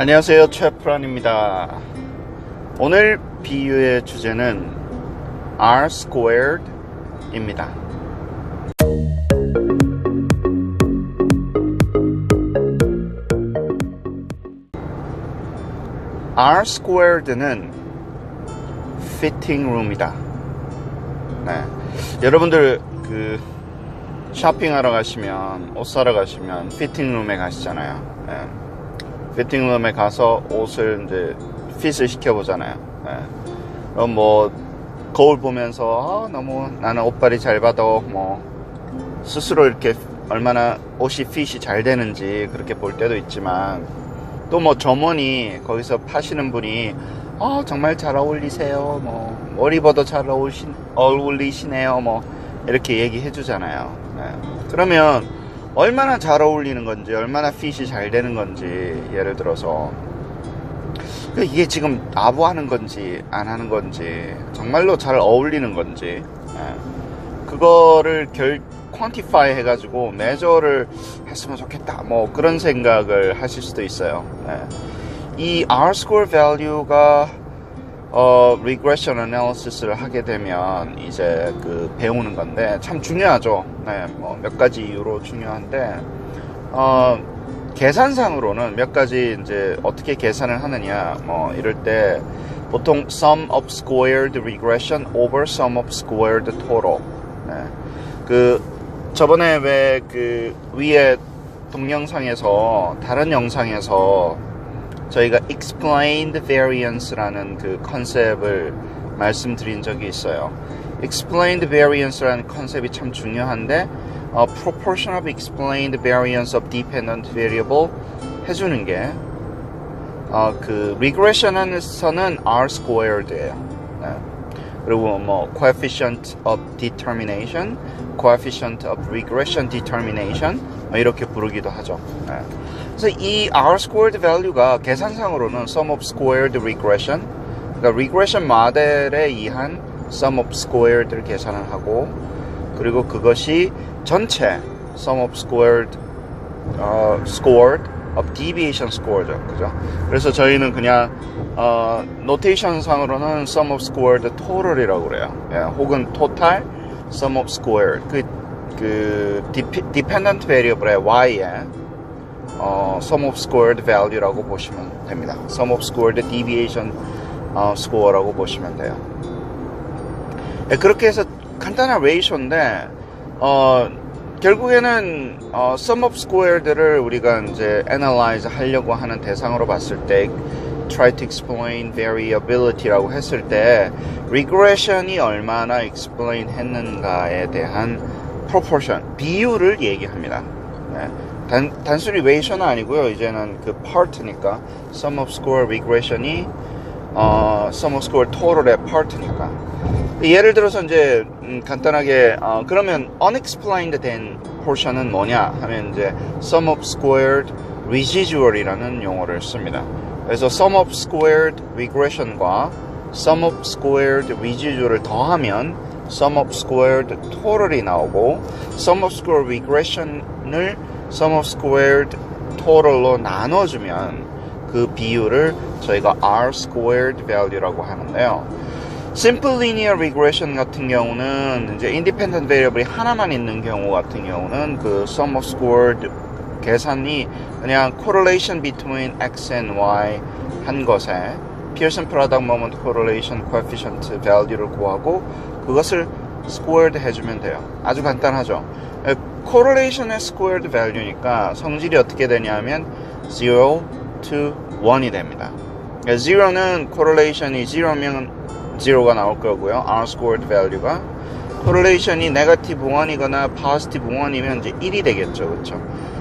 안녕하세요 최프란입니다 오늘 비유의 주제는 R squared 입니다 R squared는 fitting room이다 네. 여러분들 그 쇼핑하러 가시면 옷 사러 가시면 피팅 룸에 가시잖아요 네. 피팅룸에 가서 옷을 이제 핏을 시켜보잖아요. 예. 뭐 거울 보면서 아, 너무 나는 옷발이 잘 받아 뭐 스스로 이렇게 얼마나 옷이 핏이 잘 되는지 그렇게 볼 때도 있지만 또 뭐 점원이 거기서 파시는 분이 아 정말 잘 어울리세요 뭐 머리 입어도 잘 어울시, 어울리시네요 뭐 이렇게 얘기해 주잖아요 네. 그러면 얼마나 잘 어울리는 건지 얼마나 핏이 잘 되는 건지 예를 들어서 그 이게 지금 아부하는 건지 안 하는 건지 정말로 잘 어울리는 건지 예. 그거를 결 퀀티파이 해가지고 매저를 했으면 좋겠다 뭐 그런 생각을 하실 수도 있어요 예. 이 R square value가 어, regression analysis를 하게 되면 이제 그 배우는 건데 참 중요하죠. 네, 뭐 몇 가지 이유로 중요한데 어, 계산상으로는 몇 가지 이제 어떻게 계산을 하느냐 뭐 이럴 때 보통 sum of squared regression over sum of squared total. 네. 그 저번에 왜 그 위에 동영상에서 다른 영상에서 저희가 explained variance라는 그 컨셉을 말씀드린 적이 있어요. explained variance라는 컨셉이 참 중요한데 어, proportion of explained variance of dependent variable 해주는 게 어, 그 regression에서는 r squared예요. 네. 그리고 뭐 coefficient of determination, coefficient of regression determination 뭐 이렇게 부르기도 하죠. 네. 그래서 이 R squared value가 계산상으로는 sum of squared regression, 그러니까 regression 모델에 의한 sum of squared를 계산을 하고, 그리고 그것이 전체 sum of squared, 어, scored of deviation score죠, 그죠? 그래서 저희는 그냥 어, 노테이션 상으로는 sum of squared total이라고 그래요. 예, 혹은 total sum of squared 그, 그 dependent variable의 y에 어, sum of squared value라고 보시면 됩니다. sum of squared deviation 어, score라고 보시면 돼요. 네, 그렇게 해서 간단한 레이쇼인데 어, 결국에는 어, sum of squared를 우리가 이제 analyze 하려고 하는 대상으로 봤을 때 try to explain variability라고 했을 때 regression이 얼마나 explain 했는가에 대한 proportion 비율을 얘기합니다. 네. 단, 단순히 레이션은 아니고요. 이제는 그 part니까 sum of square regression이 어, sum of square total의 part니까 예를 들어서 이제 음, 간단하게 어, 그러면 unexplained 된 portion은 뭐냐 하면 이제 sum of squared residual이라는 용어를 씁니다. 그래서 sum of squared regression과 sum of squared residual을 더하면 sum of squared total이 나오고 sum of squared regression을 sum of squared total로 나눠주면 그 비율을 저희가 R squared value라고 하는데요. simple linear regression 같은 경우는 이제 independent variable이 하나만 있는 경우 같은 경우는 그 sum of squared 계산이 그냥 correlation between x and y 한 것에 Pearson product moment correlation coefficient value를 구하고 그것을 squared 해주면 돼요. 아주 간단하죠. correlation의 squared value니까 성질이 어떻게 되냐면 0 to 1이 됩니다. 0는 correlation이 0면 0가 나올 거고요. R squared value가 correlation이 negative 1이거나 positive 1이면 이제 1이 되겠죠. 그렇죠?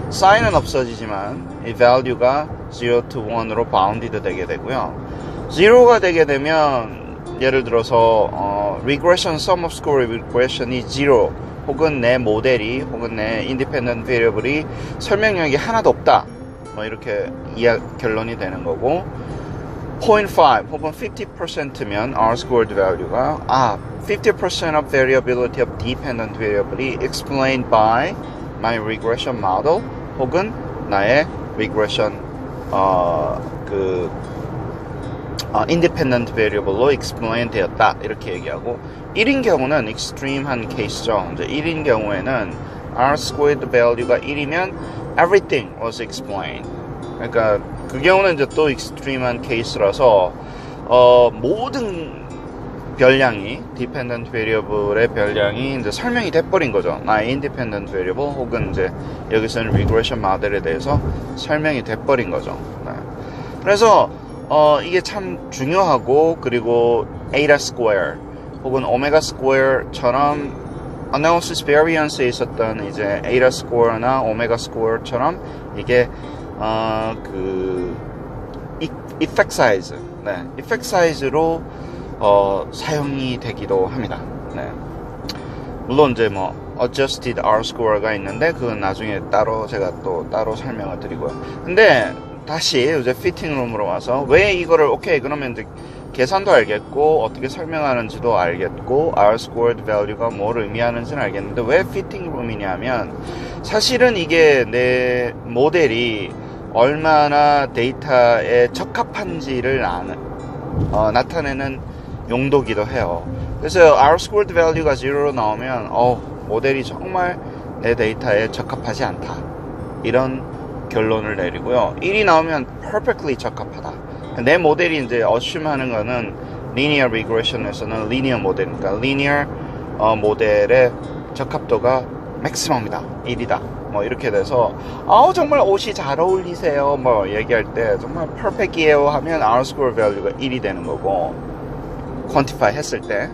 사인은 없어지지만 이 value가 0 to 1으로 bounded 되게 되고요. 0가 되게 되면 예를 들어서 어, regression sum of square regression이 0 혹은 내 모델이 혹은 내 independent variable이 설명력이 하나도 없다. 뭐 이렇게 이야 결론이 되는 거고 0.5 혹은 50%면 R squared value가 아 50% of variability of dependent variable이 explained by my regression model 혹은 나의 regression 어, 그 어, independent variable로 explain 되었다 이렇게 얘기하고 1인 경우는 extreme한 케이스죠. 이제 1인 경우에는 r squared value가 1이면 everything was explained. 그러니까 그 경우는 이제 또 extreme한 케이스라서 어, 모든 별량이 dependent variable의 별량이 이제 설명이 돼버린 거죠. 나의 independent variable 혹은 이제 여기서는 regression 모델에 대해서 설명이 돼버린 거죠. 네. 그래서 어, 이게 참 중요하고 그리고 eta square 혹은 omega square처럼 analysis variance에 있었던 이제 eta square나 omega square처럼 이게 어, 그 이- effect size, 네, effect size로 어, 사용이 되기도 합니다. 네. 물론 이제 뭐 adjusted R square가 있는데 그건 나중에 따로 제가 또 따로 설명을 드리고요. 근데 다시 이제 피팅 룸으로 와서 왜 이거를 오케이 그러면 이제 계산도 알겠고 어떻게 설명하는지도 알겠고 R squared value가 뭘 의미하는지는 알겠는데 왜 피팅 룸이냐면 사실은 이게 내 모델이 얼마나 데이터에 적합한지를 아는 어, 나타내는 용도기도 해요. 그래서 R squared value가 0로 나오면 어, 모델이 정말 내 데이터에 적합하지 않다. 이런 결론을 내리고요. 1이 나오면 perfectly 적합하다. 내 모델이 이제 assume 하는 거는 linear regression에서는 linear 모델이니까 linear 어, 모델의 적합도가 maximum이다. 1이다. 뭐 이렇게 돼서 아우 정말 옷이 잘 어울리세요. 뭐 얘기할 때 정말 perfect이에요 하면 R square value가 1이 되는 거고 quantify 했을 때.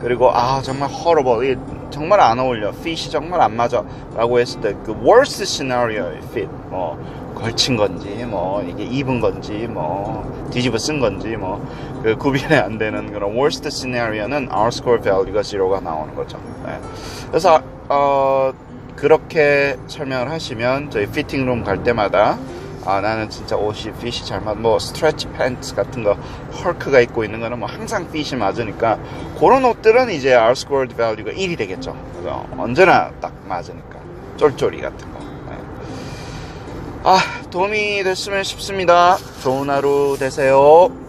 그리고 아 정말 horrible. 이 정말 안 어울려. fit이 정말 안 맞아. 라고 했을 때 그 worst scenario의 fit. 뭐 걸친 건지 뭐 이게 입은 건지 뭐 뒤집어 쓴 건지 뭐 그 구별이 안 되는 그런 worst scenario는 R square value가 0가 나오는 거죠. 네. 그래서 어 그렇게 설명을 하시면 저희 피팅룸 갈 때마다 아 나는 진짜 옷이 핏이 잘 맞, 뭐 스트레치 팬츠 같은 거 헐크가 입고 있는 거는 뭐 항상 핏이 맞으니까 그런 옷들은 이제 R squared value가 1이 되겠죠. 그래서 언제나 딱 맞으니까 쫄쫄이 같은 거. 네. 아 도움이 됐으면 싶습니다. 좋은 하루 되세요.